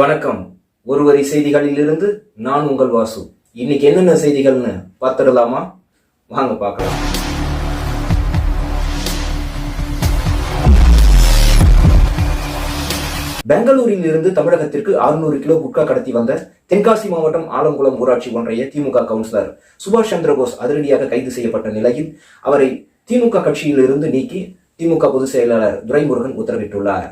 வணக்கம். ஒருவரி செய்திகளில் இருந்து நான் உங்கள் வாசு. இன்னைக்கு என்னென்ன செய்திகள்னு பார்த்துடலாமா? வாங்க பார்க்கலாம். பெங்களூரில் இருந்து தமிழகத்திற்கு 600 கிலோ குட்கா கடத்தி வந்த தென்காசி மாவட்டம் ஆலங்குளம் ஊராட்சி ஒன்றிய திமுக கவுன்சிலர் சுபாஷ் சந்திரபோஸ் அதிரடியாக கைது செய்யப்பட்ட நிலையில் அவரை திமுக கட்சியிலிருந்து நீக்கி திமுக பொதுச் செயலாளர் துரைமுருகன் உத்தரவிட்டுள்ளார்.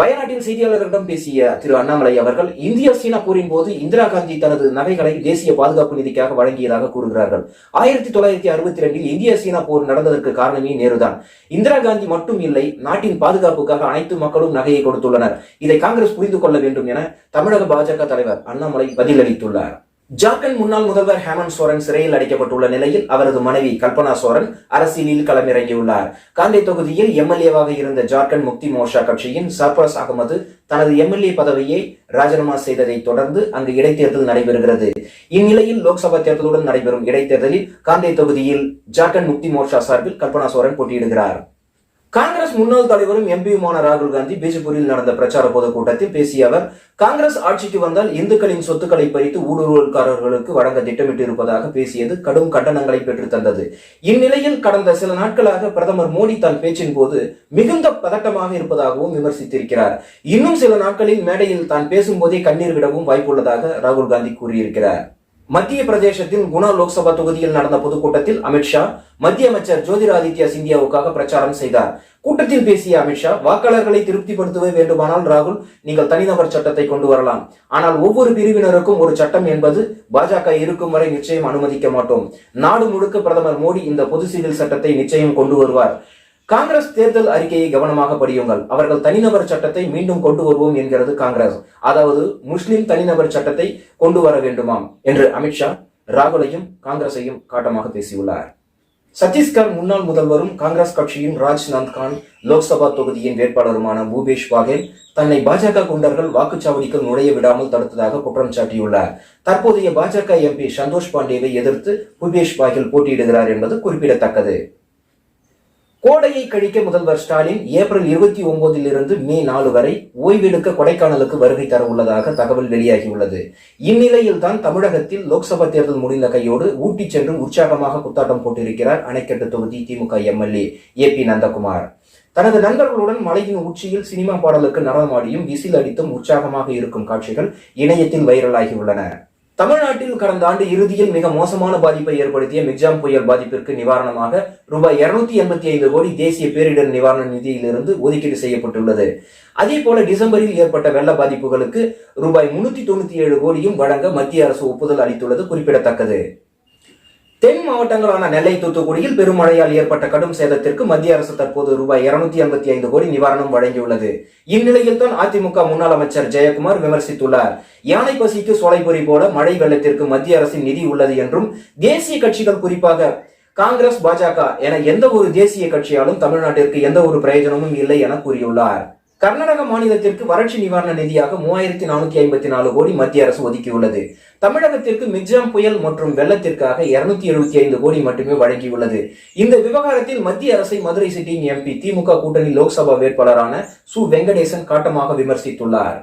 வயநாட்டில் செய்தியாளர்களிடம் பேசிய திரு அண்ணாமலை அவர்கள் இந்திய சீனா போரின் போது இந்திரா காந்தி தனது நகைகளை தேசிய பாதுகாப்பு நிதிக்காக வழங்கியதாக கூறுகிறார்கள். ஆயிரத்தி தொள்ளாயிரத்தி அறுபத்தி ரெண்டில் இந்திய சீனா போர் நடந்ததற்கு காரணமே நேருதான். இந்திரா காந்தி மட்டும் இல்லை நாட்டின் பாதுகாப்புக்காக அனைத்து மக்களும் நகையை கொடுத்துள்ளனர். இதை காங்கிரஸ் புரிந்து கொள்ள வேண்டும் என தமிழக பாஜக தலைவர் அண்ணாமலை பதிலளித்துள்ளார். ஜார்க்கண்ட் முன்னாள் முதல்வர் ஹேமந்த் சோரன் சிறையில் அடைக்கப்பட்டுள்ள நிலையில் அவரது மனைவி கல்பனா சோரன் அரசியலில் களமிறங்கியுள்ளார். காந்தை தொகுதியில் எம்எல்ஏவாக இருந்த ஜார்க்கண்ட் முக்தி மோர்ஷா கட்சியின் சர்பரஸ் அகமது தனது எம்எல்ஏ பதவியை ராஜினாமா செய்ததை தொடர்ந்து அங்கு இடைத்தேர்தல் நடைபெறுகிறது. இந்நிலையில் லோக்சபா தேர்தலுடன் நடைபெறும் இடைத்தேர்தலில் காந்தை தொகுதியில் ஜார்க்கண்ட் முக்தி மோர்ஷா சார்பில் கல்பனா சோரன் போட்டியிடுகிறார். காங்கிரஸ் முன்னாள் தலைவரும் எம்பியுமான ராகுல் காந்தி பீஜப்பூரில் நடந்த பிரச்சார பொதுக்கூட்டத்தில் பேசிய அவர் காங்கிரஸ் ஆட்சிக்கு வந்தால் இந்துக்களின் சொத்துக்களை பறித்து ஊடுருவல்காரர்களுக்கு வழங்க திட்டமிட்டு இருப்பதாக பேசியது கடும் கண்டனங்களை பெற்று தந்தது. இந்நிலையில் கடந்த சில நாட்களாக பிரதமர் மோடி தன் பேச்சின் போது மிகுந்த பதட்டமாக இருப்பதாகவும் விமர்சித்திருக்கிறார். இன்னும் சில நாட்களில் மேடையில் தான் பேசும்போதே கண்ணீர் விடவும் வாய்ப்புள்ளதாக ராகுல் காந்தி கூறியிருக்கிறார். மத்திய பிரதேசத்தின் குணா லோக்சபா தொகுதியில் நடந்த பொதுக்கூட்டத்தில் அமித்ஷா மத்திய அமைச்சர் ஜோதிராதித்யா சிந்தியாவுக்காக பிரச்சாரம் செய்தார். கூட்டத்தில் பேசிய அமித்ஷா வாக்காளர்களை திருப்திப்படுத்தவே வேண்டுமானால் ராகுல் நீங்கள் தனிநபர் சட்டத்தை கொண்டு வரலாம். ஆனால் ஒவ்வொரு பிரிவினருக்கும் ஒரு சட்டம் என்பது பாஜக இருக்கும் வரை நிச்சயம் அனுமதிக்க மாட்டோம். நாடு முழுக்க பிரதமர் மோடி இந்த பொது சிவில் சட்டத்தை நிச்சயம் கொண்டு வருவார். காங்கிரஸ் தேர்தல் அறிக்கையை கவனமாக படியுங்கள். அவர்கள் தனிநபர் சட்டத்தை மீண்டும் கொண்டு வருவோம் என்கிறது காங்கிரஸ். அதாவது முஸ்லிம் தனிநபர் சட்டத்தை கொண்டு வர வேண்டுமாம் என்று அமித்ஷா ராகுலையும் காங்கிரஸையும் காட்டமாக பேசியுள்ளார். சத்தீஸ்கர் முன்னாள் முதல்வரும் காங்கிரஸ் கட்சியின் ராஜ்நாத் கான் லோக்சபா தொகுதியின் வேட்பாளருமான பூபேஷ் பாகேல் தன்னை பாஜக குண்டர்கள் வாக்குச்சாவடிக்குள் நுழைய விடாமல் தடுத்ததாக குற்றம் சாட்டியுள்ளார். தற்போதைய பாஜக எம்பி சந்தோஷ் பாண்டேவை எதிர்த்து பூபேஷ் பாகேல் போட்டியிடுகிறார் என்பது குறிப்பிடத்தக்கது. கோடையை கழிக்க முதல்வர் ஸ்டாலின் ஏப்ரல் இருபத்தி ஒன்பதில் இருந்து மே நாலு வரை ஓய்வெடுக்க கொடைக்கானலுக்கு வருகை தர உள்ளதாக தகவல் வெளியாகியுள்ளது. இந்நிலையில் தான் தமிழகத்தில் லோக்சபா தேர்தல் முடிந்த கையோடு ஊட்டி சென்று உற்சாகமாக குத்தாட்டம் போட்டிருக்கிறார் அணைக்கட்டு தொகுதி DMK MLA A P Nandakumar. தனது நண்பர்களுடன் மலையின் உச்சியில் சினிமா பாடலுக்கு நடனமாடியும் விசில் அடித்தும் உற்சாகமாக இருக்கும் காட்சிகள் இணையத்தில் வைரலாகியுள்ளன தமிழ்நாட்டில் கடந்த ஆண்டு இறுதியில் மிக மோசமான பாதிப்பை ஏற்படுத்திய மிக்ஜாம் புயல் பாதிப்பிற்கு நிவாரணமாக ரூபாய் இருநூத்தி எண்பத்தி ஐந்து கோடி தேசிய பேரிடர் நிவாரண நிதியிலிருந்து ஒதுக்கீடு செய்யப்பட்டுள்ளது. அதே போல டிசம்பரில் ஏற்பட்ட வெள்ள பாதிப்புகளுக்கு ரூபாய் முன்னூத்தி தொண்ணூத்தி ஏழு கோடியும் வழங்க மத்திய அரசு ஒப்புதல் அளித்துள்ளது குறிப்பிடத்தக்கது. தென் மாவட்டங்களான நெல்லை தூத்துக்குடியில் பெருமழையால் ஏற்பட்ட கடும் சேதத்திற்கு மத்திய அரசு தற்போது ரூபாய் இருநூத்தி ஐம்பத்தி ஐந்து கோடி நிவாரணம் வழங்கியுள்ளது. இந்நிலையில் தான் அதிமுக முன்னாள் அமைச்சர் ஜெயக்குமார் விமர்சித்துள்ளார். யானை பசிக்கு சோலைபொறி போல மழை வெள்ளத்திற்கு மத்திய அரசின் நிதி உள்ளது என்றும் தேசிய கட்சிகள் குறிப்பாக காங்கிரஸ் பாஜக என எந்த ஒரு தேசிய கட்சியாலும் தமிழ்நாட்டிற்கு எந்த ஒரு பிரயோஜனமும் இல்லை என கூறியுள்ளார். கர்நாடக மாநிலத்திற்கு வறட்சி நிவாரண நிதியாக மூவாயிரத்தி நானூத்தி ஐம்பத்தி நாலு கோடி மத்திய அரசு ஒதுக்கியுள்ளது. தமிழகத்திற்கு மிக்ஜாம் புயல் மற்றும் வெள்ளத்திற்காக இருநூத்தி எழுபத்தி ஐந்து கோடி மட்டுமே வழங்கியுள்ளது. இந்த விவகாரத்தில் மத்திய அரசை மதுரை சிட்டியின் எம்பி திமுக கூட்டணி லோக்சபா வேட்பாளரான சு. வெங்கடேசன் காட்டமாக விமர்சித்துள்ளார்.